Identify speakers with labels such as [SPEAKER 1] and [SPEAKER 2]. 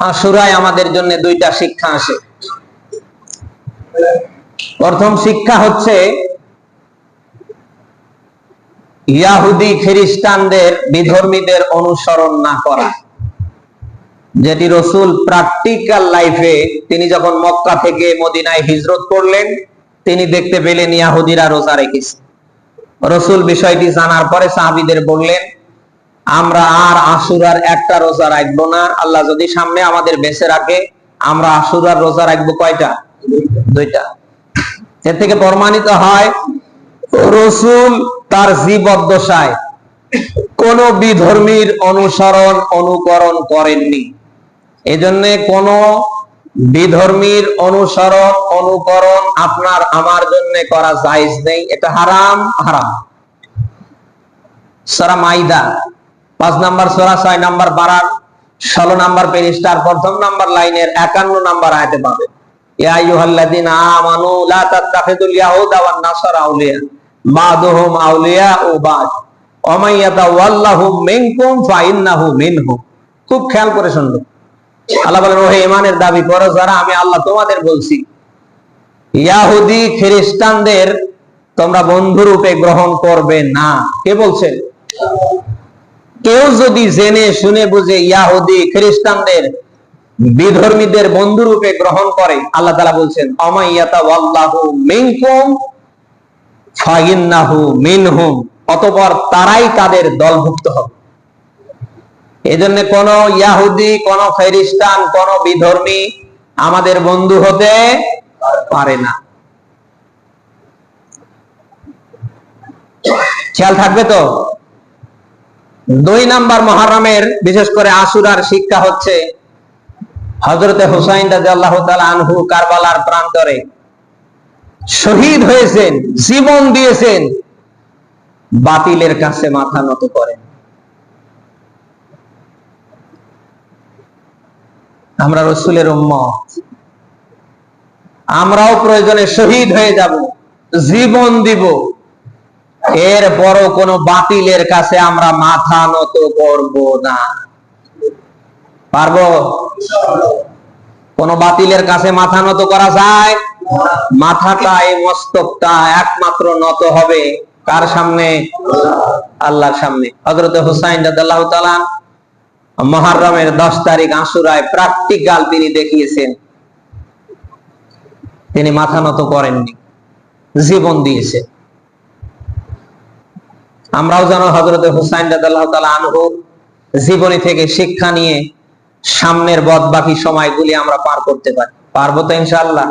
[SPEAKER 1] আশুরায় আমাদের জন্য দুইটা শিক্ষা আসে। প্রথম শিক্ষা হচ্ছে, ইয়াহুদি খ্রিস্টানদের বিধর্মীদের অনুসরণ না করা। যেটি রসুল প্র্যাকটিক্যাল লাইফে তিনি যখন মক্কা থেকে মদিনায় হিজরত করলেন, তিনি দেখতে পেলেন ইয়াহুদিরা রোজা রেখেছে। রসুল বিষয়টি জানার পরে সাহাবিদের বললেন আমরা আর আশুরার একটা রোজা রাখব না। আল্লাহ যদি সামনে আমাদের বেঁচে রাখে, আমরা আশুরার রোজা রাখব কয়টা? দুইটা। এর থেকে প্রমাণিত হয়, রসুল তার জীবদ্দশায় কোন বিধর্মীর অনুসরণ, অনুকরণ করেননি। এজন্য কোন বিধর্মীর অনুসরণ, অনুকরণ আপনার, আমার জন্য করা জায়েজ নেই। এটা হারাম হারাম। সারা মাইদা। পাঁচ নাম্বার সোরা, ছয় নাম্বার বারার ষোলো নাম্বার পেরিস্টার, প্রথম নাম্বার লাইনের একান্ন নাম্বার আয়তে পাবে। খ্রিস্টানদের তোমরা বন্ধু রূপে গ্রহণ করবে না। কে বলছেন কেউ যদি জেনে, শুনে, বুঝে ইয়াহুদি, খ্রিস্টানদের, বিধর্মীদের বন্ধু রূপে গ্রহণ করে, আল্লাহ তালা বলছেন অতঃপর তারাই তাদের দলভুক্ত হবে। এজন্য কোন ইয়াহুদি, কোন খ্রিস্টান, কোন বিধর্মী আমাদের বন্ধু হতে পারে না। খেয়াল থাকবে তো? দুই নাম্বার মহারমের, বিশেষ করে আশুরার শিক্ষা হচ্ছে হজরতে হুসাইন আল্লাহ আনহু কারবালার প্রান্তরে। শহীদ হয়েছেন, জীবন দিয়েছেন, বাতিলের কাছে মাথা নত করেন। আমরা রসুলের উম্মত। আমরাও প্রয়োজনে শহীদ হয়ে যাব, জীবন দিব। এর বড় কোন বাতিলের কাছে আমরা মাথা নত করব না। পারব? কোন বাতিলের কাছে মাথা নত করা যায়? মাথাটা এই মস্তকটা একমাত্র নত হবে কার সামনে? আল্লাহর সামনে। হজরত হুসাইন রাদিয়াল্লাহু তাআলা মহারমের দশ তারিখ আশুরায় প্র্যাকটিক্যাল তিনি দেখিয়েছেন। তিনি মাথা নত করেননি। জীবন দিয়েছে আমরাও যেন হজরত হুসাইন তাআলা আনহুর জীবনী থেকে শিক্ষা নিয়ে সামনের বদ বাকি সময়গুলি আমরা পার করতে পারি। পারব তো ইনশাআল্লাহ?